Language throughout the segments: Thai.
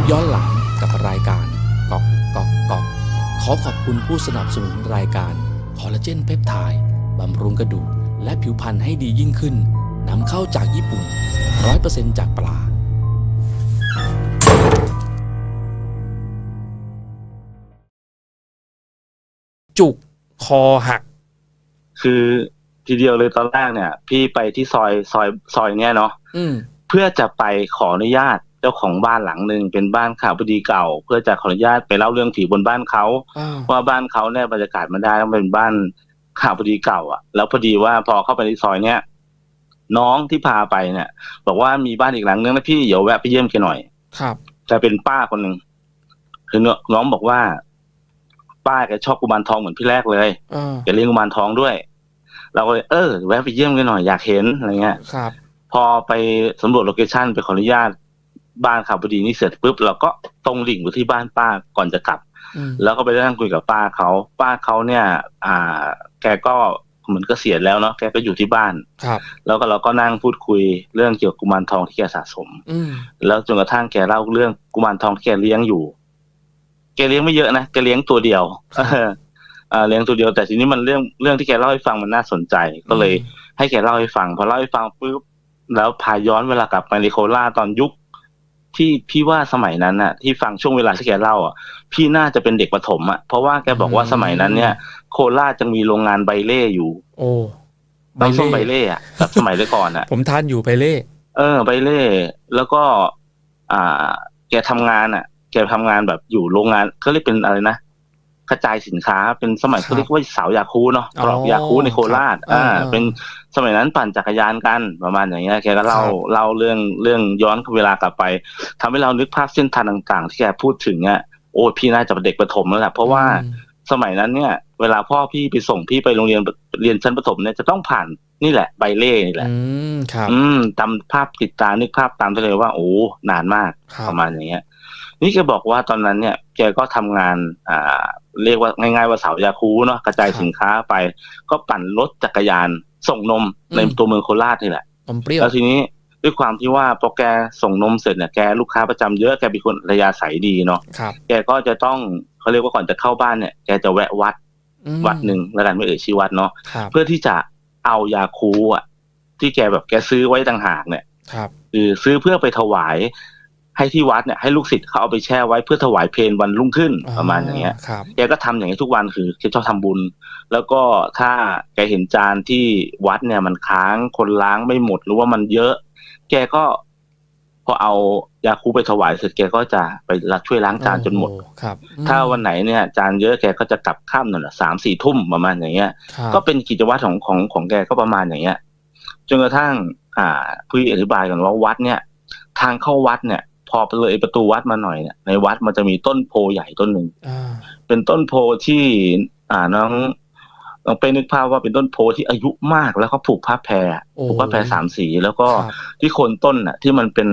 ปย้อนหลังกับรายการก๊อกก๊อกก๊อกขอขอบคุณผู้สนับสนุนรายการคอลลาเจนเพปไทด์บำรุงกระดูกและผิวพรรณให้ดียิ่งขึ้นนำเข้าจากญี่ปุ่น 100%จากปลาจุกคอหัก คือทีเดียวเลยตอนแรกเนี่ย พี่ไปที่ซอยซอยซอยเนี้ยเนาะอืมเพื่อจะไปขออนุญาต เจ้าของบ้านหลังหนึ่งเป็นบ้านข่าวพอดีเก่า เพื่อจะขออนุญาตไปเล่าเรื่องผีบนบ้านเขาอ้าวว่าบ้านเขาเนี่ยบรรยากาศมันได้ต้องเป็นบ้านข่าวพอดีเก่า อะ แล้วพอดีว่าพอเข้าไปในซอยเนี้ยน้องที่พาไปเนี่ยบอกว่ามีบ้านอีกหลังนึงนะพี่เดี๋ยวแวะไปเยี่ยมแกหน่อย ครับจะเป็นป้าคนหนึ่งคือน้องบอกว่า ป้าแกชอบกุมารทองเหมือนพี่แรกเลยอ่าแกเลี้ยงกุมารทองด้วย เราก็เลยเออแวะไปเยี่ยมกันหน่อยอยากเห็นอะไรเงี้ยครับ พอไปสำรวจโลเคชันไปขออนุญาต บ้านข่าวพอดีนี่เสร็จปุ๊บเราก็ตรงดิ่งไปที่บ้านป้าก่อนจะกลับอืมแล้วก็ไปนั่งคุยกับป้าเขาป้าเขาเนี่ย อ่า แกก็เหมือนเกษียณแล้วเนาะแกก็อยู่ที่บ้านครับแล้วก็เราก็นั่งพูดคุยเรื่องเกี่ยวกับกุมารทองที่แกสะสมอืมแล้วจนกระทั่งแกเล่าเรื่องกุมารทองที่แกเลี้ยงอยู่ แกเลี้ยงไม่เยอะนะแกเลี้ยงตัวเดียวครับเอออ่าเลี้ยงตัวเดียวแต่ทีนี้มันเรื่องเรื่องที่แกเล่าให้ฟังมันน่าสนใจ ก็เลย ให้แกเล่าให้ฟังพอเล่าให้ฟังปุ๊บแล้วพาย้อนเวลากลับไปในโคราชตอนยุค ที่พี่ว่าสมัยนั้นน่ะที่ฟังช่วงเวลาที่แกเล่าอะพี่น่าจะเป็นเด็กประถมอะเพราะว่าแกบอกว่าสมัยนั้นเนี่ย โคราชยังมีโรงงานใบเล่อยู่ โอ้น้ำส้มใบเล่อะแบบสมัยก่อนอะผมทานอยู่ไปเล่ เออใบเล่ แล้วก็ อ่า แกทำงานอะแกทำงานแบบอยู่โรงงานเขาเรียกเป็นอะไรนะกระจายสินค้าเป็นสมัยเขาเรียกว่าสาวยาคูเนาะกรอกยาคูในโคราช อ่า เป็น สมัยนั้นปั่นจักรยานกันประมาณอย่างเงี้ยแกก็เล่าเล่าเรื่องเรื่องย้อนเวลากลับไปทำให้เรานึกภาพเส้นทางต่าง ๆ ที่แกพูดถึงอะโอ้พี่น่าจะเป็นเด็กประถมแล้วแหละเพราะว่าอืมสมัยนั้นเนี่ย เวลาพ่อพี่ไปส่งพี่ไปโรงเรียนเรียนชั้นประถมเนี่ยจะต้องผ่านนี่แหละใบเล่นี่แหละ อืมครับ อืมจำภาพติดตานึกภาพตามได้เลยว่าโอ้นานมากครับประมาณอย่างเงี้ย นี่แกบอกว่าตอนนั้นเนี่ยแกก็ทำงานอ่าเรียกว่าง่ายๆว่าเสาวยาคูเนาะกระจายครับสินค้าไป ก็ปั่นรถจักรยานส่งนมอืมในตัวเมืองโคราชนี่แหละนมเปรี้ยวแล้วทีนี้ด้วยความที่ว่าพอแกส่งนมเสร็จเนี่ยแกลูกค้าประจำเยอะแกเป็นคนระยาใสยดีเนาะครับแกก็จะต้องเขาเรียกว่าก่อนจะเข้าบ้านเนี่ยแกจะแวะวัดอืมวัดหนึ่งแล้วกันไม่เอ่ยชื่อวัดเนาะครับเพื่อที่จะเอายาคูอะที่แกแบบแกซื้อไว้ต่างหากเนี่ยครับคือซื้อเพื่อไปถวาย ให้ที่วัดเนี่ยให้ลูกศิษย์เขาเอาไปแช่ไว้เพื่อถวายเพลวันรุ่งขึ้นประมาณอย่างเงี้ยครับแกก็ทำอย่างนี้ทุกวันคือแกชอบทำบุญ แล้วก็ถ้าแกเห็นจานที่วัดเนี่ยมันค้างคนล้างไม่หมดหรือว่ามันเยอะ แกก็พอเอายาคูไปถวายเสร็จแกก็จะไปรับช่วยล้างจานจนหมดโอ้ครับ ถ้าวันไหนเนี่ย จานเยอะแกก็จะกลับค่ำหน่อยละสามสี่ทุ่มประมาณอย่างเงี้ยครับก็เป็นกิจวัตรของของของแกก็ประมาณอย่างเงี้ยจนกระทั่ง อ่าพี่อธิบายกันว่าวัดเนี่ย ทางเข้าวัดเนี่ย พอเลยประตูวัดมาหน่อยเนี่ยในวัดมันจะมีต้นโพใหญ่ต้นหนึ่งอ่าเป็นต้นโพที่ อ่าน้องน้องไปนึกภาพว่าเป็นต้นโพที่อายุมากแล้วก็ผูกผ้าแพรโอ้ผูกผ้าแพรสามสีแล้วก็ครับที่โคนต้นน่ะ ที่มันเป็น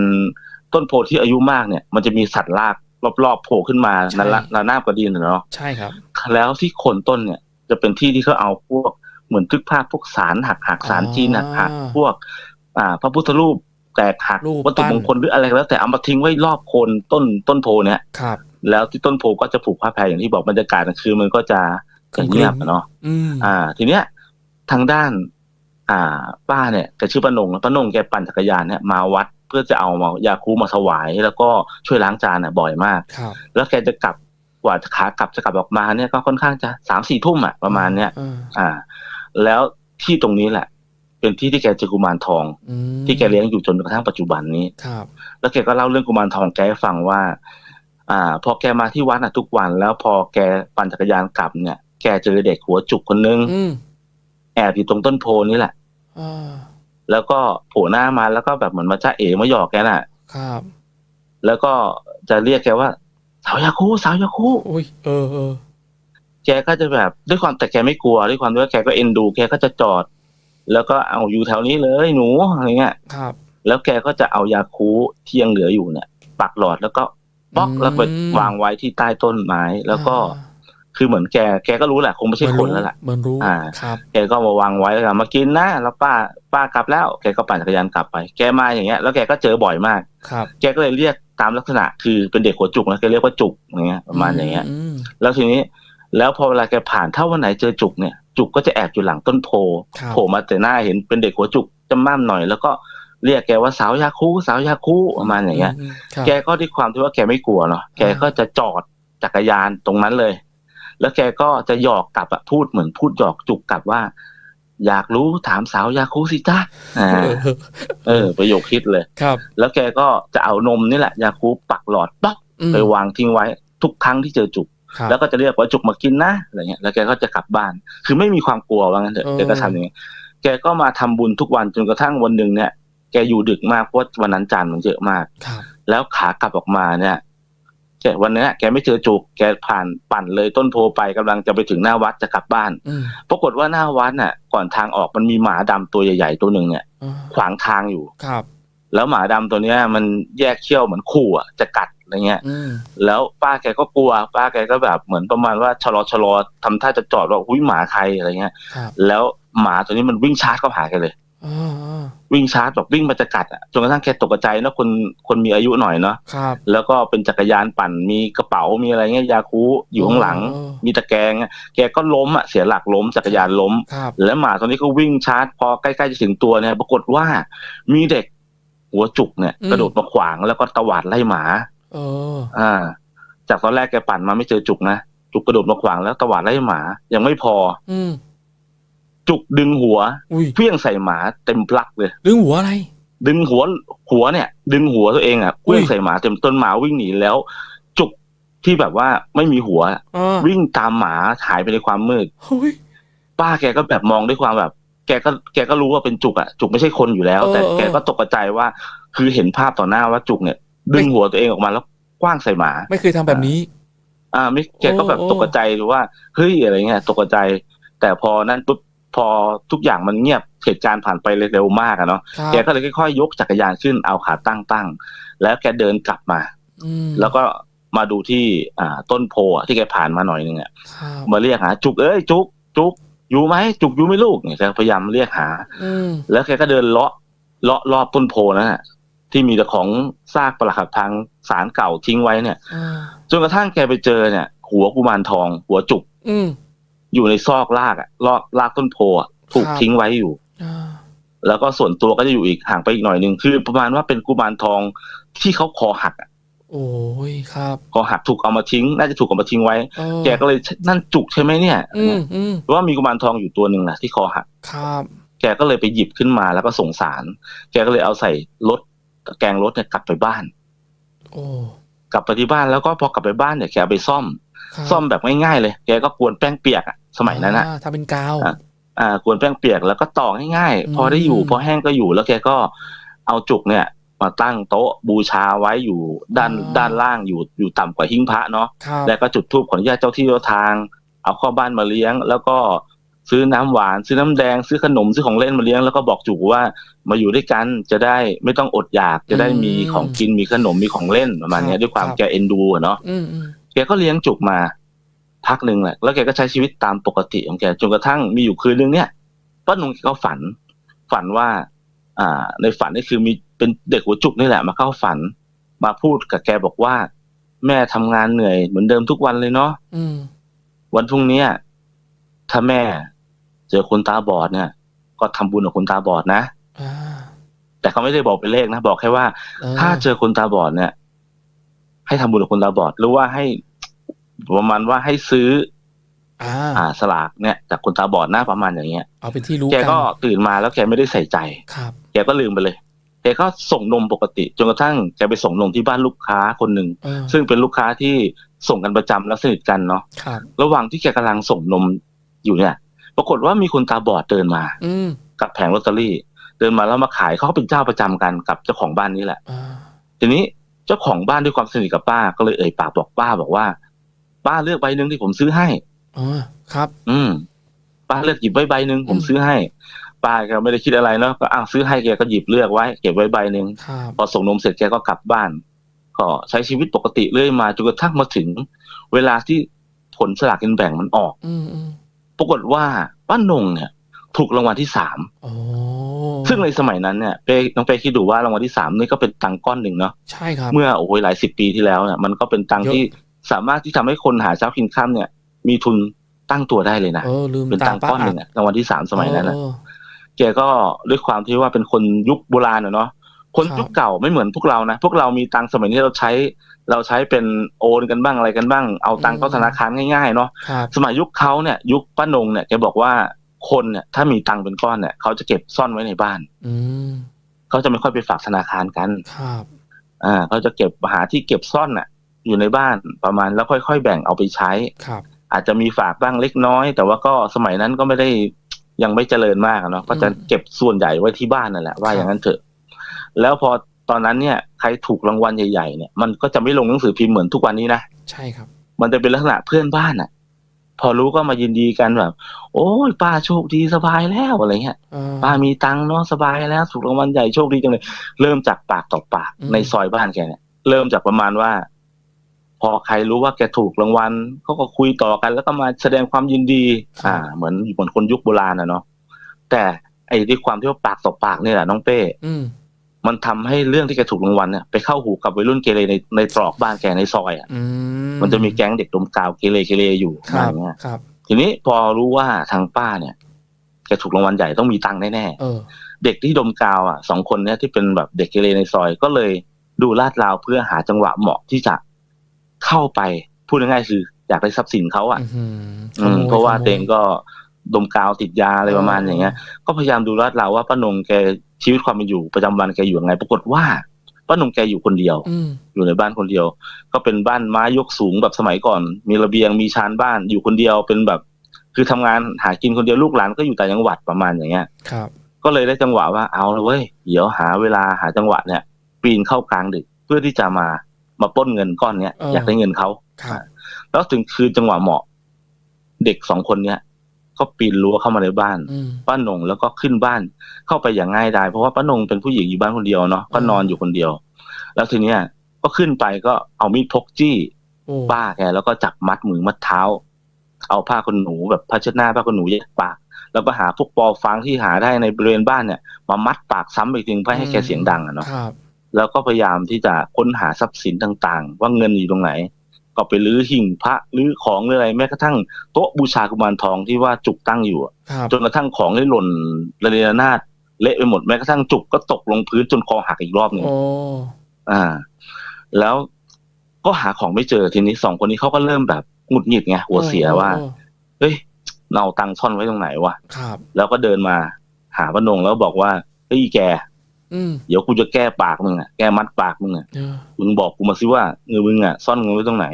ต้นโพที่อายุมากเนี่ย มันจะมีสัตว์รากรอบๆโผล่ขึ้นมาใช่นั่นละระนาบกระดินน่ะเนาะใช่ครับ แล้วที่โคนต้นเนี่ย จะเป็นที่ที่เขาเอาพวกเหมือนทึกภาพพวกสารหักหักสารจีนหักหักอ่าพวก อ่า พระพุทธรูป แตกหักรูปวัตถุปั้นมงคลหรืออะไรก็แล้วแต่เอามาทิ้งไว้รอบโคนต้นต้นโพเนี่ยครับ แล้วที่ต้นโพก็จะผูกผ้าแพรอย่างที่บอกบรรยากาศกลางคืนมันก็จะจะเงียบอะเนาะอืมอ่า ทีเนี้ยทางด้าน อ่า ป้าเนี่ยแกชื่อป้านงป้านงแกปั่นจักรยานเนี่ยมาวัดเพื่อจะเอามายาคูมาถวาย แล้วก็ช่วยล้างจานอะบ่อยมากครับแล้วแกจะกลับกว่าขากลับจะกลับออกมาเนี่ยก็ค่อนข้างจะสามสี่ทุ่มอะประมาณเนี้ยอ่าอ่าแล้วที่ตรงนี้แหละ เป็นที่ที่แกเจอกุมารทองอืมที่แกเลี้ยงอยู่จนกระทั่งปัจจุบันนี้ครับ แล้วแกก็เล่าเรื่องกุมารทองแกให้ฟังว่า อ่า พอแกมาที่วัดอะทุกวัน แล้วพอแกปั่นจักรยานกลับเนี่ย แกเจอเด็กหัวจุกคนนึงอืมแอบอยู่ตรงต้นโพนี่แหละอ่าแล้วก็โผล่หน้ามาแล้วก็แบบเหมือนมาจ้าเอ๋มาหยอกแกน่ะ ครับ แล้วก็จะเรียกแกว่า สาวยาคูสาวยาคูอุ้ยเออเออแกก็จะแบบด้วยความแต่แกไม่กลัวด้วยความที่ว่าแกก็เอ็นดู แกก็จะจอด แล้วก็เอาอยู่แถวนี้เลยหนูอะไรเงี้ยครับ แล้วแกก็จะเอายาคูที่ยังเหลืออยู่เนี่ยปักหลอดแล้วก็ป๊อกอืมแล้วไปวางไว้ที่ใต้ต้นไม้แล้วก็อ่าคือเหมือนแก แกก็รู้แหละคงไม่ใช่คนแล้วล่ะเหมือนรู้ อ่า ครับแกก็มาวางไว้แล้วก็มากินนะแล้วป้า ป้ากลับแล้ว แกก็ปั่นจักรยานกลับไป แกมาอย่างเงี้ย แล้วแกก็เจอบ่อยมาก ครับ แกก็เลยเรียกตามลักษณะ คือเป็นเด็กหัวจุกนะแกเรียกว่าจุกอย่างเงี้ยประมาณอย่างเงี้ยมแล้วทีนี้ แล้วพอเวลาแกผ่านถ้าวันไหนเจอจุกเนี่ย จุกก็จะแอบอยู่หลังต้นโพครับโผล่มาแต่หน้าเห็นเป็นเด็กหัวจุกจำม่ำหน่อย แล้วก็เรียกแกว่าสาวยาคูสาวยาคูประมาณอย่างเงี้ยมครับแกก็ด้วยความที่ว่าแกไม่กลัวเนาะแกก็จะจอดจักรยานตรงนั้นเลย แล้วแกก็จะหยอกกลับอะพูดเหมือนพูดหยอกจุกกลับว่า อยากรู้ถามสาวยาคูสิจ้าอ่าเออเออประโยคคิดเลยครับ แล้วแกก็จะเอานมนี่แหละยาคูปักหลอดป๊อกอืมไปวางทิ้งไว้ทุกครั้งที่เจอจุกครับ แล้วก็จะเรียกว่าจุกมากินนะอะไรเงี้ยแล้วแกก็จะกลับบ้าน คือไม่มีความกลัวว่างั้นเถอะเออแกก็ทำอย่างนี้แกก็มาทำบุญทุกวันจนกระทั่งวันหนึ่งเนี่ย แกอยู่ดึกมากเพราะว่าวันนั้นจานมันเยอะมากครับแล้วขากลับออกมาเนี่ยแกวันเนี้ยแกไม่เจอจุกแกผ่านปั่นเลยต้นโพไปกำลังจะไปถึงหน้าวัดจะกลับบ้านอืมปรากฏว่าหน้าวัดน่ะ ก่อนทางออกมันมีหมาดำตัวใหญ่ๆตัวหนึ่งเนี่ยอ่าขวางทางอยู่ครับ แล้วหมาดำตัวเนี้ย มันแยกเขี้ยวเหมือนขู่อะจะกัด อะไรเงี้ยอืมแล้วป้าแกก็กลัว ป้าแกก็แบบเหมือนประมาณว่าชะลอชะลอทำท่าจะจอดว่าอุ้ยหมาใครอะไรเงี้ยครับแล้วหมาตัวนี้มันวิ่งชาร์จเข้าหาแกเลยอ่าอ่าวิ่งชาร์จแบบวิ่งมาจะกัดอะจนกระทั่งแกตกใจนะคนคนมีอายุหน่อยเนาะครับแล้วก็เป็นจักรยานปั่นมีกระเป๋ามีอะไรเงี้ยยาคูอยู่ข้างหลังอ๋อมีตะแกรงอะแกก็ล้มอะเสียหลักล้มจักรยานล้มครับแล้วหมาตัวนี้ก็วิ่งชาร์จ พอใกล้ๆจะถึงตัวเนี่ย ปรากฏว่ามีเด็กหัวจุกเนี่ยกระโดดมาขวางแล้วก็ตวาดไล่หมา เออ อ่า จากตอนแรกแกปั่นมาไม่เจอจุกนะ จุกกระโดดมาขวางแล้วตวาดไล่หมา ยังไม่พอ อืม จุกดึงหัวอุ้ยเพี้ยงใส่หมาเต็มพลักเลยเรื่องหัวอะไร ดึงหัวหัวเนี่ย ดึงหัวตัวเองอะอุ้เพี้ยยงใส่หมาเต็มต้นหมาวิ่งหนีแล้ว จุกที่แบบว่าไม่มีหัว อ่าวิ่งตามหมาหายไปในความมืด เฮ้ย ป้าแกก็แบบมองด้วยความแบบ แกก็แกก็รู้ว่าเป็นจุกอะจุกไม่ใช่คนอยู่แล้วเออแต่เออ แกก็ตกใจว่า คือเห็นภาพต่อหน้าว่าจุกเนี่ย ดึงหัวตัวเองออกมาแล้วกว้างใส่หมา ไม่เคยทำแบบนี้ อ่าไม่แกก็แบบโอ้ตกใจหรือว่าเฮ้ยอะไรเงี้ยตกใจ แต่พอนั่นปุ๊บพอทุกอย่างมันเงียบเหตุการณ์ผ่านไปเร็วมากอะเนาะครับแกก็เลยค่อยๆยกจักรยานขึ้นเอาขาตั้งตั้งแล้วแกเดินกลับมาอืมแล้วก็มาดูที่อ่าต้นโพอะที่แกผ่านมาหน่อยนึงอะครับมาเรียกหา จุกเอ้ยจุกจุกอยู่ไหมจุกอยู่ไหมลูกเนี่ยแกพยายามเรียกหาอืมแล้วแกก็เดินเลาะเลาะรอบต้นโพนั่นน่ะ ที่มีแต่ของซากปรักหักพังสารเก่าทิ้งไว้เนี่ยอ่าจนกระทั่งแกไปเจอเนี่ย หัวกุมารทอง หัวจุกอืมอยู่ในซอกรากอะลอกรากต้นโพอะถูกครับทิ้งไว้อยู่อ่าแล้วก็ส่วนตัวก็จะอยู่อีกห่างไปอีกหน่อยหนึ่งคือ ประมาณว่าเป็นกุมารทองที่เขาคอหักอะโอ้ยครับคอหักถูกเอามาทิ้ง น่าจะถูกเอามาทิ้งไว้เออแกก็เลยนั่นจุกใช่ไหมเนี่ยอืมอืมเพราะว่ามีกุมารทองอยู่ตัวหนึ่งนะที่คอหักครับ แกก็เลยไปหยิบขึ้นมาแล้วก็สงสาร แกก็เลยเอาใส่รถตะ แกรงรถเนี่ยกลับไปบ้าน โอ้กลับไปที่บ้านแล้วก็พอกลับไปบ้านเนี่ยแกเอาไปซ่อมครับซ่อมแบบง่ายๆเลย แกก็กวนแป้งเปียกอะสมัยนั้นอะอ่าทำเป็นกาวอะอ่ากวนแป้งเปียกแล้วก็ต่อง่ายอืมๆพอได้อยู่พอแห้งก็อยู่แล้วแกก็เอาจุกเนี่ย มาตั้งโต๊ะบูชาไว้อยู่ด้านด้านล่างอยู่อยู่ต่ำกว่าหิ้งพระเนาะครับแล้วก็จุดธูปขออนุญาตเจ้าที่เจ้าทาง เอาเข้าบ้านมาเลี้ยง แล้วก็ ซื้อน้ำหวาน ซื้อน้ำแดง ซื้อขนมซื้อของเล่นมาเลี้ยงแล้วก็บอกจุกว่า มาอยู่ด้วยกันจะได้ไม่ต้องอดอยากจะได้มีของกินมีขนมมีของเล่นประมาณเนี้ยด้วยความแกเอ็นดูอะเนาะอืมอืมแกก็เลี้ยงจุกมาพักหนึ่งแหละแล้วแกก็ใช้ชีวิตตามปกติของแกจนกระทั่งมีอยู่คืนนึงเนี่ยป้าหนุ่งแกก็ฝัน ฝันว่า อ่า ในฝันนี่คือมีเป็นเด็กหัวจุกนี่แหละมาเข้าฝัน มาพูดกับแกบอกว่า แม่ทำงานเหนื่อยเหมือนเดิมทุกวันเลยเนาะอืมวันพรุ่งเนี้ยถ้าแม่ เจอคนตาบอดเนี่ย ก็ทำบุญกับคนตาบอดนะอ่าแต่เขาไม่ได้บอกเป็นเลขนะบอกแค่ว่า ถ้าเจอคนตาบอดเนี่ย ให้ทำบุญกับคนตาบอด หรือว่าให้ประมาณว่าให้ซื้ออ่าอ่าสลากเนี่ย จากคนตาบอดหน้าประมาณอย่างเงี้ยเอาเป็นที่รู้แกกันก็ตื่นมาแล้วแกไม่ได้ใส่ใจครับแกก็ลืมไปเลยแกก็ส่งนมปกติจนกระทั่งแกไปส่งนมที่บ้านลูกค้าคนหนึ่งเออซึ่งเป็นลูกค้าที่ส่งกันประจำและสนิทกันเนาะครับระหว่างที่แกกำลังส่งนมอยู่เนี่ย ปรากฏว่ามีคนตาบอดเดินมา อืมกับแผงลอตเตอรี่ เดินมาแล้วมาขายเขาก็เป็นเจ้าประจำกันกับเจ้าของบ้านนี้แหละ อ่าทีนี้เจ้าของบ้านด้วยความสนิทกับป้าก็เลยเอ่ยปากบอกป้าบอกว่า ป้าเลือกใบหนึ่งที่ผมซื้อให้ อ๋อครับ อืม ป้าเลือกหยิบไว้ใบหนึ่งผมอืม ซื้อให้ ป้าก็ไม่ได้คิดอะไรเนาะก็อ้าวซื้อให้แกก็หยิบเลือกไว้ เก็บไว้ใบหนึ่งครับพอส่งนมเสร็จแกก็กลับบ้าน ก็ใช้ชีวิตปกติเรื่อยมาจนกระทั่งมาถึง เวลาที่ผลสลากกินแบ่งมันออก อืมอืม ปรากฏว่าป้านงเนี่ย ถูกรางวัลที่สามโอ้ซึ่งในสมัยนั้นเนี่ยเป้น้องเป้คิดดูว่ารางวัลที่สามนี่ก็เป็นตังค์ก้อนหนึ่งเนาะใช่ครับเมื่อโอ้โหหลายสิบปีที่แล้วเนี่ยมันก็เป็นตังค์เยอะที่สามารถที่ทำให้คนหาเช้ากินข้ามเนี่ย มีทุนตั้งตัวได้เลยนะเออลืมเป็นตาตังค์ก้อนหนึ่งอะรางวัลที่สามสมัยนั้นนะเออแกก็ด้วยความที่ว่าเป็นคนยุคโบราณอะเนาะ คนครับยุคเก่าไม่เหมือนพวกเรานะ พวกเรามีตังค์สมัยนี้เราใช้ เราใช้เป็นโอนกันบ้างอะไรกันบ้าง เอาตังค์เข้าธนาคารง่ายๆเนาะครับสมัยยุคเขาเนี่ย ยุคป้านงเนี่ยแกบอกว่าคนเนี่ย ถ้ามีตังค์เป็นก้อนเนี่ยเขาจะเก็บซ่อนไว้ในบ้าน อืมเขาจะไม่ค่อยไปฝากธนาคารกันครับอ่าเขาจะเก็บหาที่เก็บซ่อนน่ะ อยู่ในบ้านประมาณแล้วค่อยๆแบ่งเอาไปใช้ครับ อาจจะมีฝากบ้างเล็กน้อย แต่ว่าก็สมัยนั้นก็ไม่ได้ยังไม่เจริญมากอะเนาะก็จะเก็บส่วนใหญ่ไว้ที่บ้านนั่นแหละว่าอย่างนั้นเถอะ แล้วพอตอนนั้นเนี่ยใครถูกรางวัลใหญ่ๆเนี่ยมันก็จะไม่ลงหนังสือพิมพ์เหมือนทุกวันนี้นะใช่ครับ มันจะเป็นลักษณะเพื่อนบ้านอะ พอรู้ก็มายินดีกันแบบ โอ้ยป้าโชคดีสบายแล้วอะไรเงี้ยเออป้ามีตังค์เนาะสบายแล้วถูกรางวัลใหญ่โชคดีจังเลย เริ่มจากปากต่อปากอืมในซอยบ้านแกเนี่ย เริ่มจากประมาณว่า พอใครรู้ว่าแกถูกรางวัลเขาก็คุยต่อกัน แล้วก็มาแสดงความยินดี อ่า เหมือนเหมือนคนยุคโบราณอะเนาะแต่ไอ้ด้วยความที่ว่าปากต่อปากเนี่ยแหละน้องเป้อื มมันทำให้เรื่องที่แกถูกรางวัลเนี่ยไปเข้าหูกับวัยรุ่นเกเรในในตรอกบ้านแกในซอยอะอืมมันจะมีแก๊งเด็กดมกาวเกเรเกเรอยู่คอะไรรับเงี้ยครับทีนี้พอรู้ว่าทางป้าเนี่ยแกถูกรางวัลใหญ่ต้องมีตังค์แน่เออๆเด็กที่ดมกาวอะสองคนเนี้ยที่เป็นแบบเด็กเกเรในซอยก็เลยดูลาดราวเพื่อหาจังหวะเหมาะที่จะเข้าไปพูดง่ายๆคือ อยากได้ทรัพย์สินเขาอะอื้อหืออืมขโมยเพราะว่าขโมยเตงก็ดมกาวติดยาอะไรประมาณอย่างเงี้ย ก็พยายามดูลาดราวว่าป้านงแก ชีวิตความเป็นอยู่ประจำวันแกอยู่ยังไง ปรากฏว่าป้านงแกอยู่คนเดียวอืมอยู่ในบ้านคนเดียว ก็เป็นบ้านไม้ยกสูงแบบสมัยก่อน มีระเบียงมีชานบ้านอยู่คนเดียวเป็นแบบ คือทำงานหากินคนเดียวลูกหลานก็อยู่แต่างจังหวัดประมาณอย่างเงี้ยครับ ก็เลยได้จังหวะว่าเอาละเว้ยเดี๋ยวหาเวลาหาจังหวะเนี่ย ปีนเข้ากลางดึกเพื่อที่จะมามาปล้นเงินก้อนเนี้ยเออออยากได้เงินเขาครับแล้วถึงคืนจังหวะเหมาะ เด็กสองคนเนี้ย ก็ปีนรั้วเข้ามาในบ้านอืมป้านงแล้วก็ขึ้นบ้านเข้าไปอย่างง่ายดายเพราะว่าป้านงเป็นผู้หญิงอยู่บ้านคนเดียวเนาะก็นอนอยู่คนเดียว แล้วทีเนี้ยก็ขึ้นไปก็เอามีดพกจี้โอ้ป้าแกแล้วก็จับมัดมือมัดเท้า เอาผ้าขนหนูแบบผ้าเช็ดหน้าผ้าขนหนูเย็บปากแล้วก็หาพวกปอฟังที่หาได้ในบริเวณบ้านเนี่ย มามัดปากซ้ำอีกทีเพื่อให้แกเสียงดังอะเนาะครับแล้วก็พยายามที่จะค้นหาทรัพย์สินต่างๆ ว่าเงินอยู่ตรงไหน ก็ไปรื้อหิ่งพระรื้อของหรืออะไรแม้กระทั่งโต๊ะบูชากุมารทองที่ว่าจุกตั้งอยู่อะครับจนกระทั่งของได้หล่นระเนระนาดเละไปหมดแม้กระทั่งจุกก็ตกลงพื้นจนคอหักอีกรอบหนึ่งโอ้อ่า แล้วก็หาของไม่เจอทีนี้สองคนนี้เขาก็เริ่มแบบหงุดหงิดไงหัวเสียว่าออเฮ้ยเราตังค์ซ่อนไว้ตรงไหนวะครับแล้วก็เดินมาหาพนงแล้วบอกว่าเฮ้ยแกอืมเดี๋ยวกูจะแก้ปากมึงอะแก้มัดปากมึงอะเออมึงบอกกูมาสิว่าเงินมึงอะซ่อนเงินไว้ตรงไหน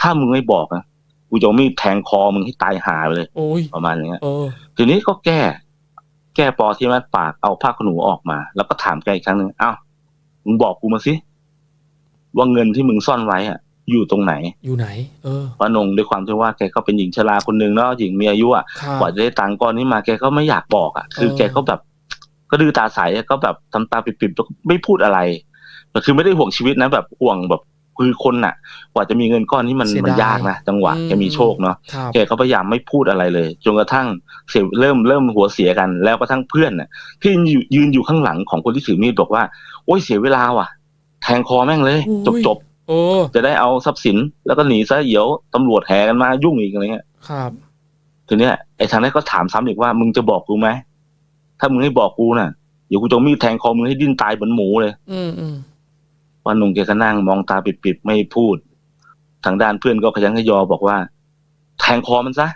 ถ้ามึงไม่บอกนะกูจะเอามีดแทงคอมึงให้ตายหาไปเลย โอ้ยประมาณอย่างเงี้ยเออทีนี้ก็แก้ แก้ปอที่มัดปากเอาผ้าขนหนูออกมา แล้วก็ถามแกอีกครั้งหนึ่งเอ้ามึงบอกกูมาสิว่าเงินที่มึงซ่อนไว้อะ อยู่ตรงไหน อยู่ไหน เออพระนงด้วยความที่ว่าแกก็เป็นหญิงชราคนหนึ่งเนาะหญิงมีอายุอะครับกว่าจะได้ตังค์ก้อนนี้มาแกก็ไม่อยากบอกอะ คือเออแกก็แบบ ก็ดื้อตาใสอะก็แบบทำตาปิบๆแล้วก็ไม่พูดอะไรแต่คือไม่ได้ห่วงชีวิตนะแบบห่วงแบบ คือคนน่ะ กว่าจะมีเงินก้อนนี้มันเสียดายมันยากนะจังหวะอืมแกมีโชคเนาะครับแกก็พยายามไม่พูดอะไรเลยจนกระทั่งเสียเริ่มเริ่มหัวเสียกัน แล้วกระทั่งเพื่อนน่ะ ที่ยืนยืนอยู่ข้างหลังของคนที่ถือมีดบอกว่าโอ้ยเสียเวลาว่ะ แทงคอแม่งเลย จบจบโอ้ๆจะได้เอาทรัพย์สินแล้วก็หนีซะเดี๋ยวตำรวจแห่กันมายุ่งอีกอะไรเงี้ยครับทีเนี้ยไอ้ทางนั้นก็ถามซ้ำอีกว่ามึงจะบอกกูไหมถ้ามึงไม่บอกกูน่ะเดี๋ยวกูจะเอามีดแทงคอมึงให้ดิ้นตายเหมือนหมูเลย อืมอืม วันนุ่งแกก็นั่งมองตาปิดๆไม่พูด ทางด้านเพื่อนก็ขยันขยอบอกว่า แทงคอมันซะ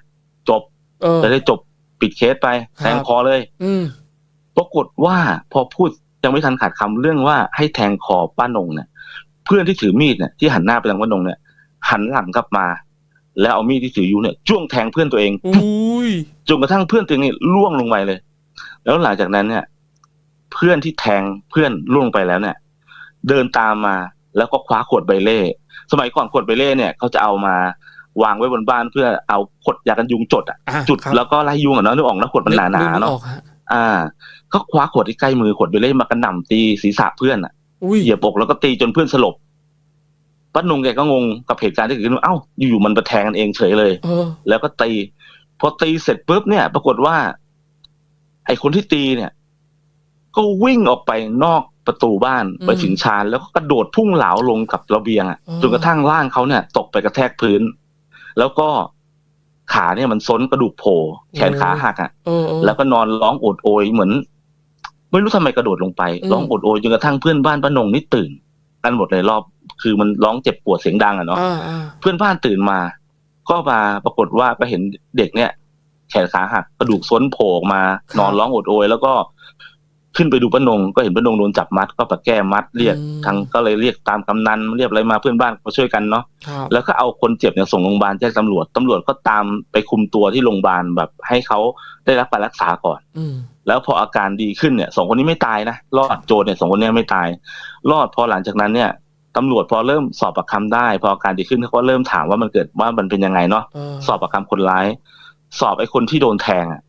จบเออจะได้จบปิดเคสไปครับแทงคอเลย อืมปรากฏว่าพอพูดยังไม่ทันขาดคำเรื่องว่าให้แทงคอป้านงเนี่ยเพื่อนที่ถือมีดเนี่ยที่หันหน้าไปทางป้านงเนี่ยหันหลังกลับมา แล้วเอามีดที่ถืออยู่เนี่ยจ้วงแทงเพื่อนตัวเองอุ้ยจนกระทั่งเพื่อนตัวเองเนี่ยล่วงลงไปเลย แล้วหลังจากนั้นเนี่ย เพื่อนที่แทงเพื่อนล่วงไปแล้วเนี่ย เดินตามมาแล้วก็คว้าขวดไบเล่ สมัยก่อนขวดไบเล่เนี่ยเขาจะเอามาวางไว้บนบ้านเพื่อเอาขวดยากันยุงจดอะอะจุดครับแล้วก็ไล่ยุงอะเนาะนึกออกนะขวดมันหนานึกๆเนาะออกฮะอ่าก็คว้าขวดที่ใกล้มือขวดไบเล่มากระหน่ำตีศีรษะเพื่อนอะอุ้ยเหยียบอกแล้วก็ตีจนเพื่อนสลบป้านุงแกก็งงกับเหตุการณ์ที่เกิดขึ้นว่าเอ้าอยู่ๆมันไปแทงกันเองเฉยเลยเออแล้วก็ตีพอตีเสร็จปุ๊บเนี่ย ปรากฏว่า ไอ้คนที่ตีเนี่ย ก็วิ่งออกไปนอก ประตูบ้านอืมไปถึงชานแล้วก็กระโดดพุ่งเหลาลงกับระเบียงอะอ๋อจนกระทั่งร่างเขาเนี่ย ตกไปกระแทกพื้น แล้วก็ขาเนี่ยมันซ้นกระดูกโผล่แขนขาหักอะเออเออแล้วก็นอนร้องโอดโอยเหมือน ไม่รู้ทำไมกระโดดลงไปอืมร้องโอดโอยจนกระทั่งเพื่อนบ้านป้านงนี่ตื่น กันหมดเลยรอบ คือมันร้องเจ็บปวดเสียงดังอะเนาะอ่าอ่าเพื่อนบ้านตื่นมา ก็มาปรากฏว่าก็เห็นเด็กเนี่ย แขนขาหักกระดูกซ้นโผล่ออกมานอนร้องโอดโอยแล้วก็ ขึ้นไปดูป้านงก็เห็นป้านงโดนจับมัดก็ปะแก้มัดเรียกทางก็เลยเรียกตามกำนันเรียกอะไรมาเพื่อนบ้านมาช่วยกันเนาะครับแล้วก็เอาคนเจ็บเนี่ยส่งโรงพยาบาลแจ้งตำรวจตำรวจก็ตามไปคุมตัวที่โรงพยาบาลแบบให้เขาได้รับการรักษาก่อนอืมแล้วพออาการดีขึ้นเนี่ยสองคนนี้ไม่ตายนะรอดโจรเนี่ยสองคนเนี้ไม่ตาย รอดพอหลังจากนั้นเนี่ยตำรวจพอเริ่มสอบปากคำได้ พออาการดีขึ้นเขาก็เริ่มถามว่ามันเกิดว่ามันเป็นยังไงเนาะเออสอบปากคำคนร้าย สอบไอ้คนที่โดนแทงอะ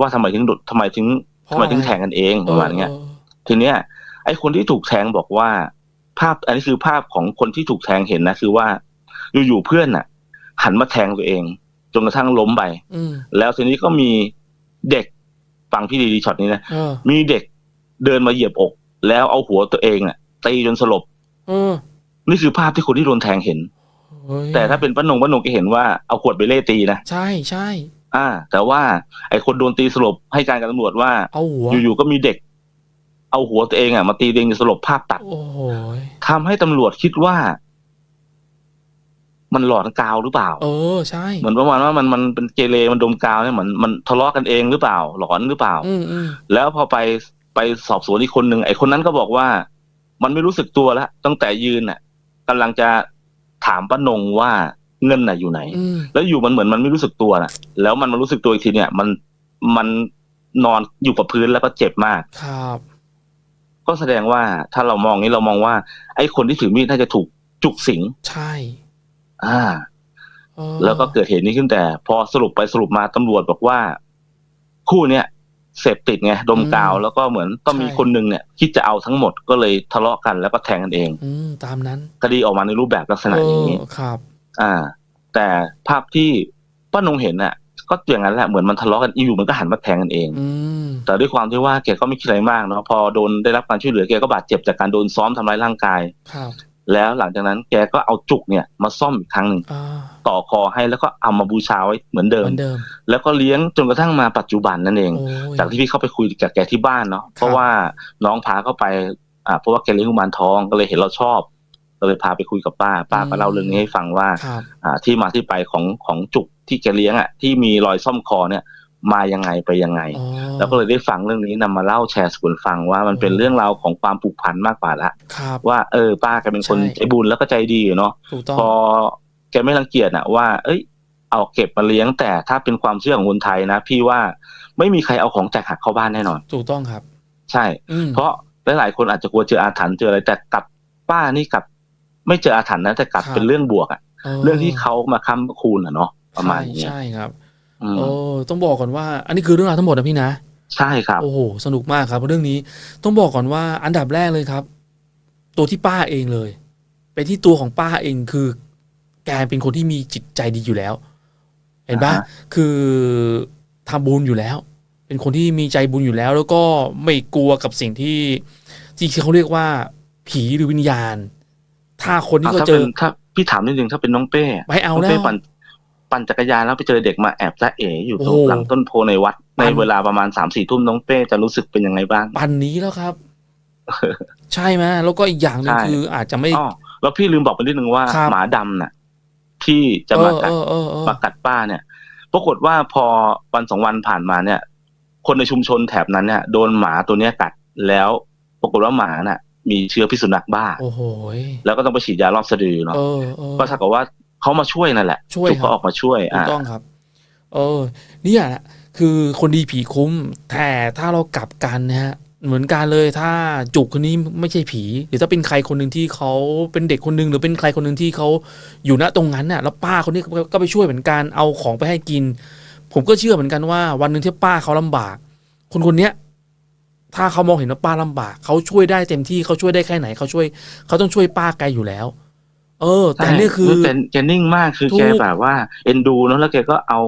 ว่าทำไมถึงโดนทำไมถึงเพราะ ทำไมถึงอะไรแทงกันเองประมาณเนี้ยออทีเนี้ย ไอ้คนที่ถูกแทงบอกว่า ภาพอันนี้คือภาพของคนที่ถูกแทงเห็นนะคือว่า อยู่ๆเพื่อนน่ะ หันมาแทงตัวเองจนกระทั่งล้มไปอืมแล้วทีนี้ก็มีเด็กฟังพี่ดีๆช็อตนี้นะเออมีเด็กเดินมาเหยียบอก แล้วเอาหัวตัวเองน่ะตีจนสลบเออนี่คือภาพที่คนที่โดนแทงเห็นเฮ้ยแต่ถ้าเป็นป้านงป้านงก็เห็นว่าเอาขวดไปเล่ตีนะใช่ใช่ อ่า แต่ว่า ไอ้คนโดนตีสลบให้การกับตำรวจว่าเอาหัวอยู่ๆก็มีเด็ก เอาหัวตัวเองอะมาตีตัวเองจนสลบภาพตัดโอ้โหยทำให้ตำรวจคิดว่า มันหลอนกาวหรือเปล่า เออใช่เหมือนประมาณว่ามันมันเป็นเกเรมันดมกาวเนี่ยเหมือนมันทะเลาะกันเองหรือเปล่า หลอนหรือเปล่า อืมอืมแล้วพอไปไปสอบสวนอีกคนหนึ่งไอ้คนนั้นก็บอกว่า มันไม่รู้สึกตัวแล้วตั้งแต่ยืนน่ะกำลังจะถามป้านงว่า เงินน่ะอยู่ไหนอืมแล้วอยู่มันเหมือนมันไม่รู้สึกตัวน่ะ แล้วมันมารู้สึกตัวอีกทีเนี่ย มันมันนอนอยู่กับพื้นแล้วก็เจ็บมากครับ ก็แสดงว่าถ้าเรามองนี้เรามองว่า ไอ้คนที่ถือมีดน่าจะถูกจุกสิงใช่ อ่าเออแล้วก็เกิดเหตุนี้ขึ้นแต่ พอสรุปไปสรุปมาตำรวจบอกว่า คู่เนี้ยเสพติดไงดมกาว แล้วก็เหมือนต้องมีคนหนึ่งเนี่ยคิดจะเอาทั้งหมดก็เลยทะเลาะกันแล้วก็แทงกันเอง อืมตามนั้นคดีออกมาในรูปแบบลักษณะอย่างนี้เออครับ อ่า แต่ภาพที่ป้านงเห็นน่ะ ก็อย่างนั้นแหละเหมือนมันทะเลาะกันอยู่มันก็หันมาแทงกันเองอืมแต่ด้วยความที่ว่าแกก็ไม่คิดอะไรมากเนาะพอโดนได้รับการช่วยเหลือแกก็บาดเจ็บจากการโดนซ้อมทำร้ายร่างกายครับแล้วหลังจากนั้นแกก็เอาจุกเนี่ยมาซ่อมอีกครั้งหนึ่งอ่าต่อคอให้แล้วก็เอามาบูชาไว้เหมือนเดิเหมมือนเดิม แล้วก็เลี้ยงจนกระทั่งมาปัจจุบันนั่นเองโอ้ยจากที่พี่เข้าไปคุยกับแกที่บ้านเนาะเพราะว่าน้องพาเข้าไปอ่าเพราะว่าแกเลี้ยงกุมารทองก็เลยเห็นเราชอบ ก็เลยพาไปคุยกับป้า ป้าก็เล่าเรื่องนี้ให้ฟังว่าครับอ่าที่มาที่ไปของของจุกที่แกเลี้ยงอะที่มีรอยซ่อมคอเนี่ยมายังไงไปยังไงอ๋อแล้วก็เลยได้ฟังเรื่องนี้นำมาเล่าแชร์สู่กันฟังว่ามันเป็นเรื่องราวของความผูกพันมากกว่าละครับว่าเออป้าแกเป็นคนใช่ใจบุญแล้วก็ใจดีเนาะถูกต้องพอแกไม่รังเกียจอะว่า เอ้ย เอาเก็บมาเลี้ยงแต่ถ้าเป็นความเชื่อของคนไทยนะพี่ว่าไม่มีใครเอาของแจกหักเข้าบ้านแน่นอน ถูกต้องครับ ใช่อืมเพราะหลายๆคนอาจจะกลัวเจออาถรรพ์เจออะไรแต่กับป้านี่กลับ ไม่เจออาถรรพ์นะแต่กลับเป็นเรื่องบวกอะเรื่องที่เขามาค้ำคูณอะเนาะประมาณใช่นี้ใช่ครับอืมโอ้ต้องบอกก่อนว่า อันนี้คือเรื่องราวทั้งหมดนะพี่นะใช่ครับ โอ้โหสนุกมากครับ เรื่องนี้ต้องบอกก่อนว่าอันดับแรกเลยครับ ตัวที่ป้าเองเลยเป็นที่ตัวของป้าเองคือแกเป็นคนที่มีจิตใจดีอยู่แล้ว เห็นปะอ่าฮะคือทำบุญอยู่แล้ว เป็นคนที่มีใจบุญอยู่แล้ว แล้วก็ไม่กลัวกับสิ่งที่ที่เขาเรียกว่า ผีหรือวิญญาณ ถ้าคนที่อะเขาถ้าเจเป็นอถ้าพี่ถามนิดนึงถ้าเป็นน้องเป้ไม่เอาน้องแล้เป้วปั่นปั่นจักรยานแล้วไปเจอเด็กมาแอบจ้าเอ๋อยู่ตรงโอ้หลังต้นโพในวัดปั่ในนเวลาประมาณสามสี่ทุ่มน้องเป้จะรู้สึกเป็นยังไงบ้างปันนี้แล้วครับ ใช่ไหมแล้วก็อีกอย่างหนึ่งใช่คืออาจจะไม่อ๋อแล้วพี่ลืมบอกไปนิดนึงว่าครับหมาดำน่ะ ที่จะเอมาอกัเอดอเออเออมากัดป้าเนี่ยปรากฏว่าพอวันสองวันผ่านมาเนี่ย คนในชุมชนแถบนั้นเนี่ยโดนหมาตัวเนี้ยกัดแล้ว ปรากฏว่าหมาน่ะ มีเชื้อพิษสุนัขบ้า โอ้โหยแล้วก็ต้องไปฉีดยารอบสะดือเนาะเออเออก็เท่ากับว่าเขามาช่วยนั่นแหละช่วยจุกครับเขาออกมาช่วยถูกอ่าต้องครับ เออเนี่ยแหละคือคนดีผีคุ้ม แต่ถ้าเรากลับกันนะฮะเหมือนกันเลยถ้าจุกคนนี้ไม่ใช่ผี หรือถ้าเป็นใครคนหนึ่งที่เขาเป็นเด็กคนหนึ่งหรือเป็นใครคนหนึ่งที่เขาอยู่ณตรงนั้นน่ะแล้วป้าคนนี้ก็ก็ไปช่วยเหมือนกันเอาของไปให้กิน ผมก็เชื่อเหมือนกันว่า วันหนึ่งที่ป้าเขาลำบาก คนคนเนี้ย ถ้าเขามองเห็นว่าป้าลำบากเขาช่วยได้เต็มที่เขาช่วยได้แค่ไหนเขาช่วย เขาต้องช่วยป้าแกอยู่แล้ว เออ แต่ใช่นี่คือแกแกนิ่งมากคือถูกแกแบบว่าเอ็นดูเนาะแล้วแกก็เอา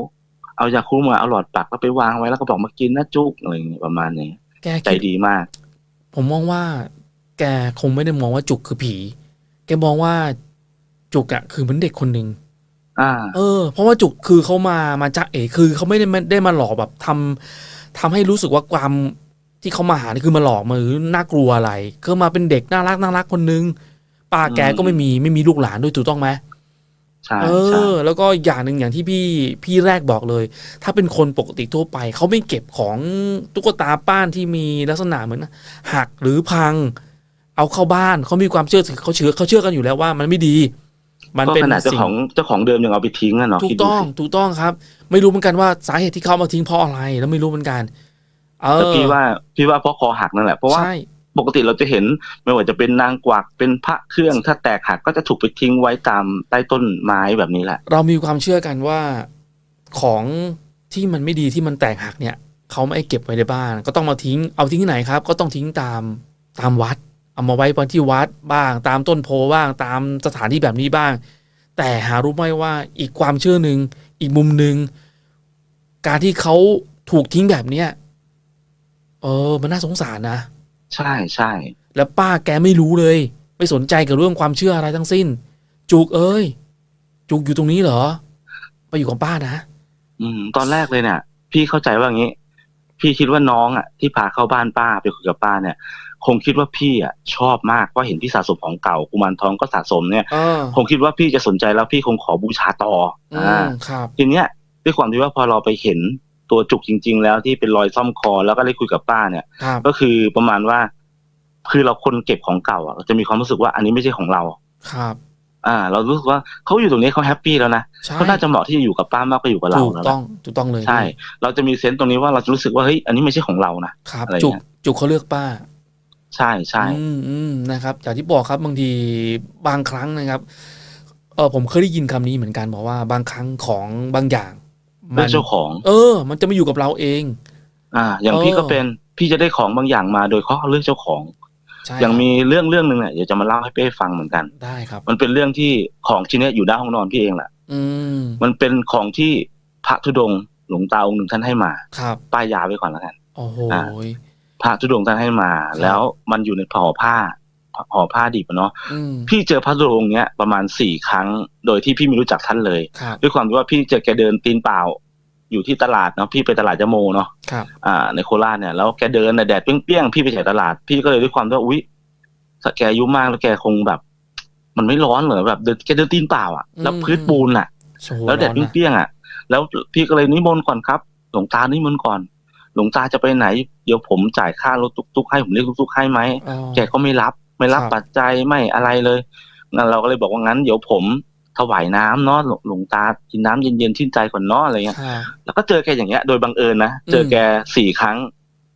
เอายาคูมาเอาหลอดปักแล้วไปวางไว้แล้วก็บอกมากินนะจุกอะไรอย่างเงี้ยประมาณนี้แกใจคิดดีมาก ผมมองว่า แกคงไม่ได้มองว่าจุกคือผี แกมองว่าจุกอะคือเหมือนเด็กคนหนึ่งอ่า เออ เพราะว่าจุกคือเขามามาจ้าเอ๋คือเขาไม่ได้มาได้มาหลอกแบบทำทำให้รู้สึกว่าความ ที่เขามาหานี่คือมาหลอกมาหรือน่ากลัวอะไรคือมาเป็นเด็กน่ารักน่ารักคนนึงป้าแกก็ไม่มีไม่มีลูกหลานด้วยถูกต้องไหมใช่เอใช่อแล้วก็อย่างหนึ่งอย่างที่พี่พี่แรกบอกเลย ถ้าเป็นคนปกติทั่วไปเขาไม่เก็บของตุ๊กตาป้านที่มีลักษณะเหมือนหักหรือพัง เอาเข้าบ้านเขามีความเชื่อเขาเชื่อเขาเชื่อกันอยู่แล้วว่ามันไม่ดี มันก็เป็นขนาดเจ้าสิ่ของเจ้าของเดิมยังเอาไปทิ้งอะเนาะถูคิกดดูต้องสิถูกต้องครับ ไม่รู้เหมือนกันว่าสาเหตุที่เขาเอามาทิ้งเพราะอะไร แล้วไม่รู้เหมือนกันเอ แต่อพี่ว่าพี่ว่าเพราะคอหักนั่นแหละเพราะว่าใช่ปกติเราจะเห็นไม่ว่าจะเป็นนางกวักเป็นพระเครื่องถ้าแตกหักก็จะถูกไปทิ้งไว้ตามใต้ต้นไม้แบบนี้แหละ เรามีความเชื่อกันว่าของที่มันไม่ดีที่มันแตกหักเนี่ยเขาไม่ให้เก็บไว้ในบ้าน ก็ต้องมาทิ้งเอาทิ้งที่ไหนครับ ก็ต้องทิ้งตามตามวัด เอามาไว้บนที่วัดบ้าง ตามต้นโพบ้าง ตามสถานที่แบบนี้บ้าง แต่หารู้ไหมว่าอีกความเชื่อหนึ่งอีกมุมหนึ่งการที่เขาถูกทิ้งแบบเนี้ย เออ มันน่าสงสารนะ ใช่ใช่แล้วป้าแกไม่รู้เลย ไม่สนใจกับเรื่องความเชื่ออะไรทั้งสิ้น จุกเอ้ย จุกอยู่ตรงนี้เหรอ ไปอยู่กับป้านะ อืม ตอนแรกเลยเนี่ยพี่เข้าใจว่างี้ พี่คิดว่าน้องอะที่พาเข้าบ้านป้าไปคุยกับป้าเนี่ย คงคิดว่าพี่อะชอบมากเพราะเห็นพี่สะสมของเก่ากุมารทองก็สะสมเนี่ย เออคงคิดว่าพี่จะสนใจแล้วพี่คงขอบูชาต่อ อือ่า มครับ ทีเนี้ยด้วยความที่ว่าพอเราไปเห็น ตัวจุกจริง ๆ แล้วที่เป็นรอยซ่อมคอ แล้วก็ได้คุยกับป้าเนี่ย ครับก็คือประมาณว่า คือเราคนเก็บของเก่าอะเราจะมีความรู้สึกว่าอันนี้ไม่ใช่ของเรา ครับ อ่า เรารู้สึกว่าเขาอยู่ตรงนี้เขาแฮปปี้แล้วนะใช่เขาน่าจะเหมาะที่จะอยู่กับป้ามากกว่าอยู่กับเราถูกแล้วต้นะองถูกต้องเลยใช่ เราจะมีเซนส์ตรงนี้ว่าเราจะรู้สึกว่าเฮ้ยอันนี้ไม่ใช่ของเรานะ ครับ อะไรจุกเงี้ย จุกเขาเลือกป้า ใช่ใช่ อืมอืมนะครับอย่างที่บอกครับบางทีบางครั้งนะครับเออผมเคยได้ยินคำนี้เหมือนกันบอกว่าบางครั้งของบางอย่าง เรื่องเจ้าของ เออ มันจะมาอยู่กับเราเอง อ่า อย่างเออพี่ก็เป็นพี่จะได้ของบางอย่างมาโดยเขาเรื่องเจ้าของใช่อย่างครับมีเรื่องเรื่องหนึ่งเนี่ยเดี๋ยวจะมาเล่าให้เป้ฟังเหมือนกันได้ครับ มันเป็นเรื่องที่ของชิ้นเนี้ยอยู่หน้าห้องนอนพี่เองแหละอืมมันเป็นของที่พระธุดงค์หลวงตาองค์หนึ่งท่านให้มาครับป้ายยาไว้ก่อนแล้วกันโอ้โหอ่าพระธุดงค์ท่านให้มาครับแล้วมันอยู่ในห่อผ้า ห่อผ้าดิบอะเนาะอืมพี่เจอพระธุดงค์เนี้ยประมาณสี่ครั้ง โดยที่พี่ไม่รู้จักท่านเลยครับด้วยความที่ว่าพี่เจอแกเดินตีนเปล่า อยู่ที่ตลาดเนาะพี่ไปตลาดยะโมเนาะครับอ่า ในโคราชเนี่ยแล้วแกเดินน่ะแดดเปรี้ยงๆพี่ไปจ่ายตลาด พี่ก็เลยด้วยความที่ว่าอุ๊ยแกอายุมากแล้วแกคงแบบ มันไม่ร้อนเหรอแบบเดินแกเดินตีนเปล่าอะแล้วพื้นปูนอะโอ้โหแล้วแดดร้อนนะเปรี้ยงๆอะ แล้วพี่ก็เลยนิมนต์ก่อนครับหลวงตานิมนต์ก่อนหลวงตาจะไปไหน เดี๋ยวผมจ่ายค่ารถตุกๆให้ผมเรียกตุกๆให้ไหมอ๋อแกก็ไม่รับ ไม่รับครับปัจจัยไม่อะไรเลยงั้นเราก็เลยบอกว่างั้นเดี๋ยวผมถวายน้ำเนาะหลวงหลวงตากินน้ำเย็นๆชื่นใจก่อนเนาะอะไรเงี้ยครับแล้วก็เจอแกอย่างเงี้ย โดยบังเอิญนะเจอแกสี่ครั้ง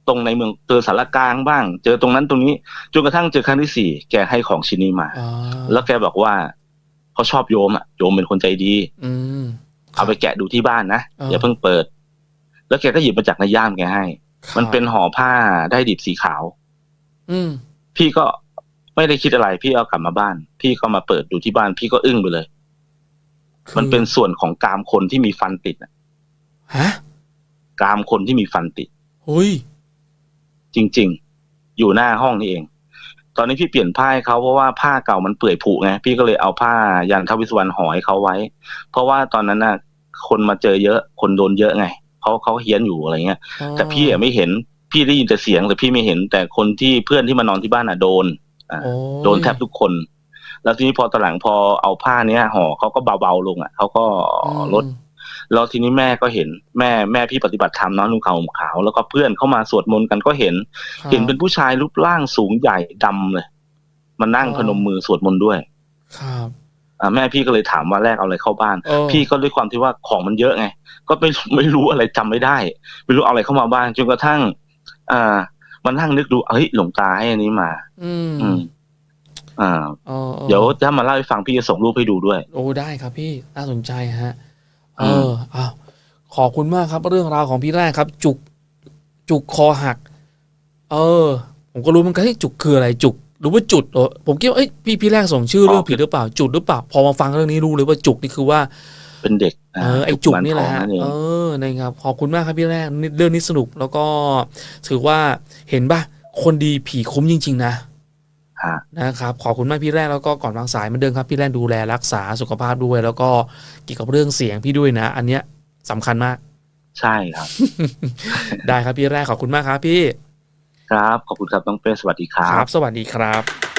ตรงในเมืองเจอสารกลางบ้าง เจอตรงนั้นตรงนี้จนกระทั่งเจอครั้งที่สี่แกให้ของชิ้นนี้มาอ๋อแล้วแกบอกว่าเขาชอบโยมอะโยมเป็นคนใจดีอืมเอาไปแกะดูที่บ้านนะอ่าอย่าเพิ่งเปิด แล้วแกก็หยิบมาจากในย่ามแกให้ครับมันเป็นห่อผ้าได้ดิบสีขาว อืมพี่ก็ ไม่ได้คิดอะไร พี่เอากลับมาบ้าน พี่ก็มาเปิดดูที่บ้าน พี่ก็อึ้งไปเลย คือ มันเป็นส่วนของกรามคนที่มีฟันติดอะฮะกรามคนที่มีฟันติด เฮ้ย จริง ๆ อยู่หน้าห้องนี่เอง ตอนนี้พี่เปลี่ยนผ้าให้เขาเพราะว่าผ้าเก่ามันเปื่อยผุไงพี่ก็เลยเอาผ้ายันทวิสวรรณห่อให้เขาไว้ เพราะว่าตอนนั้นน่ะ คนมาเจอเยอะ คนโดนเยอะไงเพราะเขาเฮี้ยนอยู่อะไรเงี้ย แต่พี่อะไม่เห็นพี่ได้ยินแต่เสียงแต่พี่ไม่เห็น แต่คนที่เพื่อนที่มานอนที่บ้านอะโดนอ่า โอ้ยโดนแทบทุกคน แล้วทีนี้พอตอนหลังพอเอาผ้าเนี้ยห่อเขาก็เบาๆลงอะเขาก็อืมลดแล้วทีนี้แม่ก็เห็นแม่แม่พี่ปฏิบัติธรรมเน้องนุ่งขาวห่มขาว แล้วก็เพื่อนเข้ามาสวดมนต์กันก็เห็นครับเห็นเป็นผู้ชายรูปร่างสูงใหญ่ดำเลยมานั่งอ๋อพนมมือสวดมนต์ด้วย ครับอ่าแม่พี่ก็เลยถามว่าแรกเอาอะไรเข้าบ้านเออพี่ก็ด้วยความที่ว่าของมันเยอะไง ก็ไม่ไม่รู้อะไรจำไม่ได้ ไม่รู้เอาอะไรเข้ามาบ้างจนกระทั่ง อ่า มานั่งนึกดูเฮ้ยหลวงตาให้อันนี้มา อืมอืมอ่าเออออเดี๋ยวถ้ามาเล่าให้ฟังพี่จะส่งรูปให้ดูด้วย โอ้ได้ครับพี่น่าสนใจฮะ เออืมออ้าวขอบคุณมากครับ เรื่องราวของพี่แรกครับ จุก จุกคอหัก เออ ผมก็รู้เหมันก็เฮ้ยจุกคืออะไรจุกหรือว่าจุดเออผมคิดว่าเอ้ยพี่พี่แรกส่งชื่อเรื่องผิดหรือเปล่าจุดหรือเปล่า พอมาฟังเรื่องนี้รู้เลยว่าจุกนี่คือว่า เป็นเด็กเออไอจุกกุมารนี่แหละทองฮะนั่นเองเออนะครับขอบคุณมากครับพี่แรกนี่เรื่องนี้สนุกแล้วก็ถือว่าเห็นป่ะคนดีผีคุ้มจริง ๆ นะฮะนะครับขอบคุณมากพี่แรกแล้วก็ก่อนวางสายเหมันเดิมครับพี่แรกดูแลรักษาสุขภาพด้วย แล้วก็เกี่ยวกับเรื่องเสียงพี่ด้วยนะ อันเนี้ยสำคัญมาก ใช่ครับ ได้ครับพี่แรกขอบคุณมากครับพี่ ครับขอบคุณครับน้องเป้สวัสดีครัครับบสวัสดีครับ